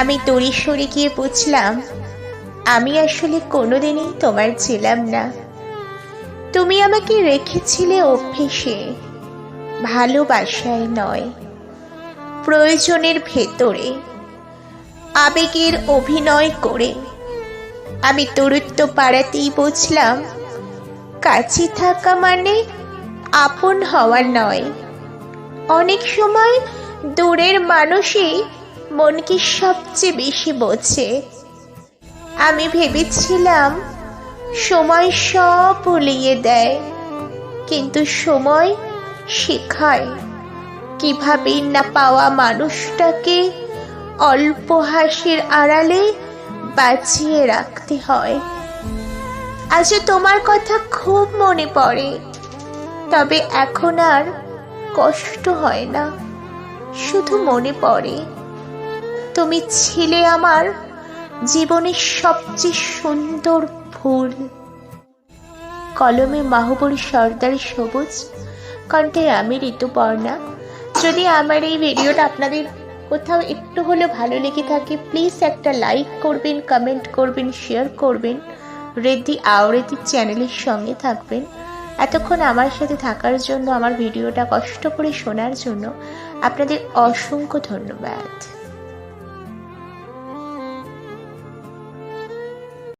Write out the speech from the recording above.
আমি তড়ি সরে গিয়ে বুঝলাম, আমি আসলে কোনোদিনই তোমার ছিলাম না। তুমি আমাকে রেখেছিলে অভ্যেসে, ভালোবাসায় নয়, প্রয়োজনের ভেতরে, আবেগের অভিনয় করে। আমি দূরত্ব পাড়াতেই বুঝলাম, কাছে থাকা মানে আপন হওয়া নয়। অনেক সময় দূরের মানুষই মনকে সবচেয়ে বেশি বোঝে। আমি ভেবেছিলাম, সময় সব ভুলিয়ে দেয়, কিন্তু সময় শেখায়। কীভাবে না পাওয়া মানুষটাকে অল্প হাসির আড়ালে বাঁচিয়ে রাখতে হয়। আজ তোমার কথা খুব মনে পড়ে, তবে এখন আর কষ্ট হয় না, শুধু মনে পড়ে। তুমি ছিলে আমার জীবনের সবচেয়ে সুন্দর ফুল। কলমে মাহবুর সর্দার সবুজ, কণ্ঠে আমি ঋতুপর্ণা। যদি আমার এই ভিডিওটা আপনাদের কোথাও একটু হলেও ভালো লেগে থাকে প্লিজ একটা লাইক করবেন কমেন্ট করবেন শেয়ার করবেন। রেডি আওরেদি চ্যানেলের সঙ্গে থাকবেন। এতক্ষণ আমার সাথে থাকার জন্য, আমার ভিডিওটা কষ্ট করে শোনার জন্য আপনাদের অসংখ্য ধন্যবাদ।